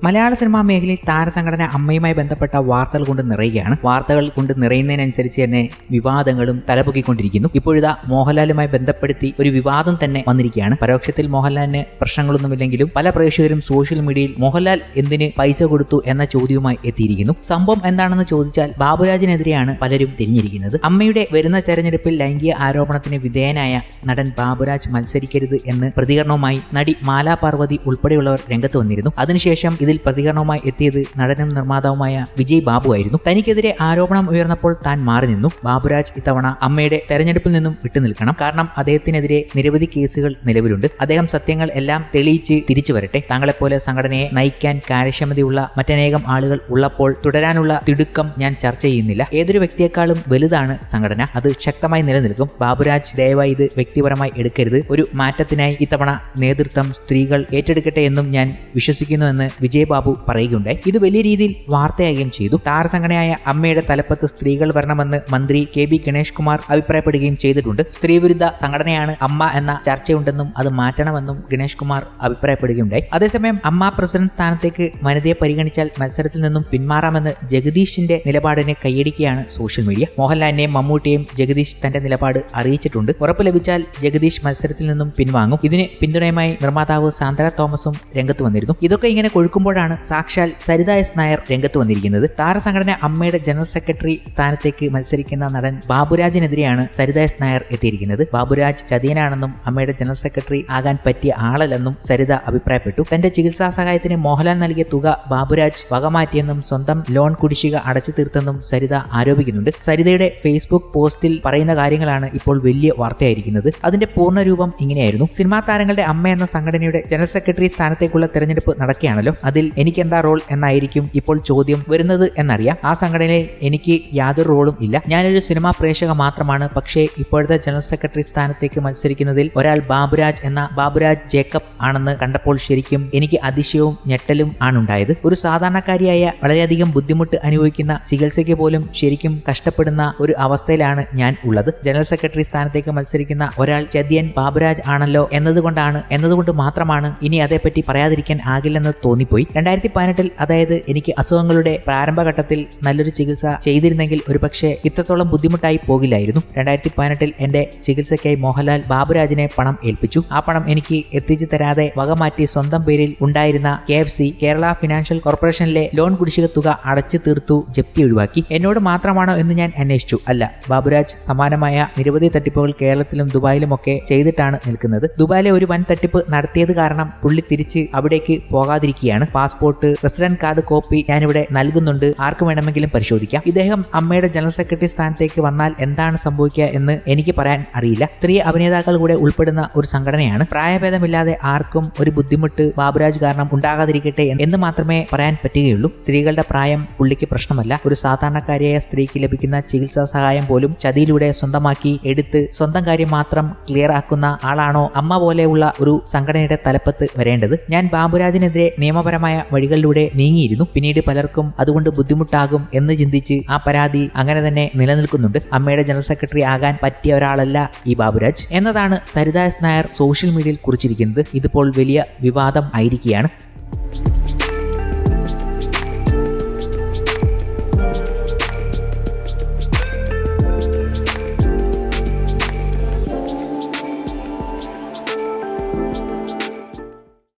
മലയാള cinema മേഖലയിൽ താരസംഘടന അമ്മയുമായി ബന്ധപ്പെട്ട വാർത്തകൾ കൊണ്ട് നിറയുകയാണ്. വാർത്തകൾ കൊണ്ട് നിറയുന്നതിനനുസരിച്ച് തന്നെ വിവാദങ്ങളും തലപൊക്കിക്കൊണ്ടിരിക്കുന്നു. ഇപ്പോഴിതാ മോഹൻലാലുമായി ബന്ധപ്പെടുത്തി ഒരു വിവാദം തന്നെ വന്നിരിക്കുകയാണ്. പരോക്ഷത്തിൽ മോഹൻലാലിന് പ്രശ്നങ്ങളൊന്നുമില്ലെങ്കിലും പല പ്രേക്ഷകരും സോഷ്യൽ മീഡിയയിൽ മോഹൻലാൽ എന്തിന് പൈസ കൊടുത്തു എന്ന ചോദ്യവുമായി എത്തിയിരിക്കുന്നു. സംഭവം എന്താണെന്ന് ചോദിച്ചാൽ ബാബുരാജിനെതിരെയാണ് പലരും തിരിഞ്ഞിരിക്കുന്നത്. അമ്മയുടെ വരുന്ന തെരഞ്ഞെടുപ്പിൽ ലൈംഗിക ആരോപണത്തിന് വിധേയനായ നടൻ ബാബുരാജ് മത്സരിക്കരുത് എന്ന് പ്രതികരണവുമായി നടി മാലാ പാർവതി ഉൾപ്പെടെയുള്ളവർ രംഗത്ത് വന്നിരുന്നു. അതിനുശേഷം ഇതിൽ പ്രതികരണവുമായി എത്തിയത് നടനും നിർമ്മാതാവുമായ വിജയ് ബാബു ആയിരുന്നു. തനിക്കെതിരെ ആരോപണം ഉയർന്നപ്പോൾ താൻ മാറി നിന്നു. ബാബുരാജ് ഇത്തവണ അമ്മയുടെ തെരഞ്ഞെടുപ്പിൽ നിന്നും വിട്ടുനിൽക്കണം കാരണം അദ്ദേഹത്തിനെതിരെ നിരവധി കേസുകൾ നിലവിലുണ്ട്. അദ്ദേഹം സത്യങ്ങൾ എല്ലാം തെളിയിച്ച് തിരിച്ചു വരട്ടെ. താങ്കളെപ്പോലെ സംഘടനയെ നയിക്കാൻ കാര്യക്ഷമതയുള്ള മറ്റനേകം ആളുകൾ ഉള്ളപ്പോൾ തുടരാനുള്ള തിടുക്കം ഞാൻ ചർച്ച ചെയ്യുന്നില്ല. ഏതൊരു വ്യക്തിയെക്കാളും വലുതാണ് സംഘടന. അത് ശക്തമായി നിലനിൽക്കും. ബാബുരാജ് ദയവായി ഇത് വ്യക്തിപരമായി എടുക്കരുത്. ഒരു മാറ്റത്തിനായി ഇത്തവണ നേതൃത്വം സ്ത്രീകൾ ഏറ്റെടുക്കട്ടെ എന്നും ഞാൻ വിശ്വസിക്കുന്നുവെന്ന് വിജയബാബു പറയുകയുണ്ടായി. ഇത് വലിയ രീതിയിൽ വാർത്തയാകുകയും ചെയ്തു. താരസംഘടനയായ അമ്മയുടെ തലപ്പത്ത് സ്ത്രീകൾ വരണമെന്ന് മന്ത്രി കെ ബി ഗണേഷ് കുമാർ അഭിപ്രായപ്പെടുകയും ചെയ്തിട്ടുണ്ട്. സ്ത്രീവിരുദ്ധ സംഘടനയാണ് അമ്മ എന്ന ചർച്ചയുണ്ടെന്നും അത് മാറ്റണമെന്നും ഗണേഷ് കുമാർ അഭിപ്രായപ്പെടുകയുണ്ടായി. അതേസമയം അമ്മ പ്രസിഡന്റ് സ്ഥാനത്തേക്ക് വനിതയെ പരിഗണിച്ചാൽ മത്സരത്തിൽ നിന്നും പിന്മാറാമെന്ന് ജഗദീഷിന്റെ നിലപാടിനെ കൈയടിക്കുകയാണ് സോഷ്യൽ മീഡിയ. മോഹൻലാലിനെയും മമ്മൂട്ടിയെയും ജഗദീഷ് തന്റെ നിലപാട് അറിയിച്ചിട്ടുണ്ട്. ഉറപ്പ് ലഭിച്ചാൽ ജഗദീഷ് മത്സരത്തിൽ നിന്നും പിൻവാങ്ങും. ഇതിന് പിന്തുണയുമായി നിർമ്മാതാവ് സാന്ദ്ര തോമസും രംഗത്ത് വന്നിരുന്നു. ഇതൊക്കെ ഇങ്ങനെ കൊഴുക്കുമ്പോഴാണ് സാക്ഷാൽ സരിത എസ് നായർ രംഗത്ത് വന്നിരിക്കുന്നത്. താരസംഘടന അമ്മയുടെ ജനറൽ സെക്രട്ടറി സ്ഥാനത്തേക്ക് മത്സരിക്കുന്ന നടൻ ബാബുരാജിനെതിരെയാണ് സരിത എസ് നായർ എത്തിയിരിക്കുന്നത്. ബാബുരാജ് ചതിയനാണെന്നും അമ്മയുടെ ജനറൽ സെക്രട്ടറി ആകാൻ പറ്റിയ ആളല്ലെന്നും സരിത അഭിപ്രായപ്പെട്ടു. തന്റെ ചികിത്സാ സഹായത്തിന് മോഹൻലാൽ നൽകിയ തുക ബാബുരാജ് വകമാറ്റിയെന്നും സ്വന്തം ലോൺ കുടിശ്ശിക അടച്ചു തീർത്തെന്നും സരിത ആരോപിക്കുന്നുണ്ട്. സരിതയുടെ ഫേസ്ബുക്ക് പോസ്റ്റിൽ പറയുന്ന കാര്യങ്ങളാണ് ഇപ്പോൾ വലിയ വാർത്തയായിരിക്കുന്നത്. അതിന്റെ പൂർണരൂപം ഇങ്ങനെയായിരുന്നു. സിനിമാ താരങ്ങളുടെ അമ്മ എന്ന സംഘടനയുടെ ജനറൽ സെക്രട്ടറി സ്ഥാനത്തേക്കുള്ള തെരഞ്ഞെടുപ്പ് നടക്കുകയാണല്ലോ. അതിൽ എനിക്ക് എന്താ റോൾ എന്നായിരിക്കും ഇപ്പോൾ ചോദ്യം വരുന്നത് എന്നറിയാം. ആ സംഘടനയിൽ എനിക്ക് യാതൊരു റോളും ഇല്ല. ഞാനൊരു സിനിമാ പ്രേക്ഷക മാത്രമാണ്. പക്ഷേ ഇപ്പോഴത്തെ ജനറൽ സെക്രട്ടറി സ്ഥാനത്തേക്ക് മത്സരിക്കുന്നതിൽ ഒരാൾ ബാബുരാജ് എന്ന ബാബുരാജ് ജേക്കബ് ആണെന്ന് കണ്ടപ്പോൾ ശരിക്കും എനിക്ക് അതിശയവും ഞെട്ടലും ആണുണ്ടായത്. ഒരു സാധാരണക്കാരിയായ വളരെയധികം ബുദ്ധിമുട്ട് അനുഭവിക്കുന്ന ചികിത്സയ്ക്ക് പോലും ശരിക്കും കഷ്ടപ്പെടുന്ന ഒരു അവസ്ഥയിലാണ് ഞാൻ ഉള്ളത്. ജനറൽ സെക്രട്ടറി സ്ഥാനത്തേക്ക് മത്സരിക്കുന്ന ഒരാൾ ചതിയൻ ബാബുരാജ് ആണല്ലോ എന്നതുകൊണ്ടാണ് എന്നതുകൊണ്ട് മാത്രമാണ് ഇനി അതേപ്പറ്റി പറയാതിരിക്കാൻ ആകില്ലെന്ന് തോന്നിപ്പോയി. രണ്ടായിരത്തി പതിനെട്ടിൽ അതായത് എനിക്ക് അസുഖങ്ങളുടെ പ്രാരംഭഘട്ടത്തിൽ നല്ലൊരു ചികിത്സ ചെയ്തിരുന്നെങ്കിൽ ഒരുപക്ഷെ ഇത്രത്തോളം ബുദ്ധിമുട്ടായി പോകില്ലായിരുന്നു. രണ്ടായിരത്തി പതിനെട്ടിൽ എന്റെ ചികിത്സയ്ക്കായി മോഹൻലാൽ ബാബുരാജിനെ പണം ഏൽപ്പിച്ചു. ആ പണം എനിക്ക് എത്തിച്ചു തരാതെ വകമാറ്റി സ്വന്തം പേരിൽ ഉണ്ടായിരുന്ന K F C Kerala financial കോർപ്പറേഷനിലെ ലോൺ കുടിശ്ശിക തുക അടച്ചു തീർത്തു ജപ്തി ഒഴിവാക്കി. എന്നോട് മാത്രമാണോ എന്ന് ഞാൻ അന്വേഷിച്ചു. അല്ല ബാബുരാജ് സമാനമായ നിരവധി തട്ടിപ്പുകൾ കേരളത്തിലും ദുബായിലുമൊക്കെ ചെയ്തിട്ടാണ് നിൽക്കുന്നത്. ദുബായിലെ ഒരു വൻ തട്ടിപ്പ് നടത്തിയത് കാരണം പുള്ളി തിരിച്ച് അവിടേക്ക് പോകാതിരിക്കുകയാണ്. പാസ്പോർട്ട് റെസിഡന്റ് കാർഡ് കോപ്പി ഞാനിവിടെ നൽകുന്നുണ്ട്. ആർക്ക് വേണമെങ്കിലും പരിശോധിക്കാം. ഇദ്ദേഹം അമ്മയുടെ ജനറൽ സെക്രട്ടറി സ്ഥാനത്തേക്ക് വന്നാൽ എന്താണ് സംഭവിക്കുക എന്ന് എനിക്ക് പറയാൻ അറിയില്ല. സ്ത്രീ അഭിനേതാക്കൾ കൂടെ ഉൾപ്പെടുന്ന ഒരു സംഘടനയാണ്. പ്രായഭേദമില്ലാതെ ആർക്കും ഒരു ബുദ്ധിമുട്ട് ബാബുരാജ് കാരണം ഉണ്ടാകാതിരിക്കട്ടെ എന്ന് മാത്രമേ പറയാൻ പറ്റുകയുള്ളൂ. സ്ത്രീകളുടെ പ്രായം പുള്ളിക്ക് പ്രശ്നമല്ല. ഒരു സാധാരണക്കാരിയായ സ്ത്രീക്ക് ലഭിക്കുന്ന ചികിത്സാ സഹായം പോലും ചതിയിലൂടെ സ്വന്തമാക്കി എടുത്ത് സ്വന്തം കാര്യം മാത്രം ക്ലിയർ ആക്കുന്ന ആളാണോ അമ്മ പോലെയുള്ള ഒരു സംഘടനയുടെ തലപ്പത്ത് വരേണ്ടത്. ഞാൻ ബാബുരാജിനെതിരെ നിയമപരമായ വഴികളിലൂടെ നീങ്ങിയിരുന്നു. പിന്നീട് പലർക്കും അതുകൊണ്ട് ബുദ്ധിമുട്ടാകും എന്ന് ചിന്തിച്ച് ആ പരാതി അങ്ങനെ തന്നെ നിലനിൽക്കുന്നുണ്ട്. അമ്മയുടെ ജനറൽ സെക്രട്ടറി ആകാൻ പറ്റിയ ഒരാളല്ല ഈ ബാബുരാജ്. എന്നതാണ് സരിതാസ് നായർ സോഷ്യൽ മീഡിയയിൽ കുറിച്ചിരിക്കുന്നത്. ഇതിപ്പോൾ വലിയ വിവാദം ആയിരിക്കുകയാണ്.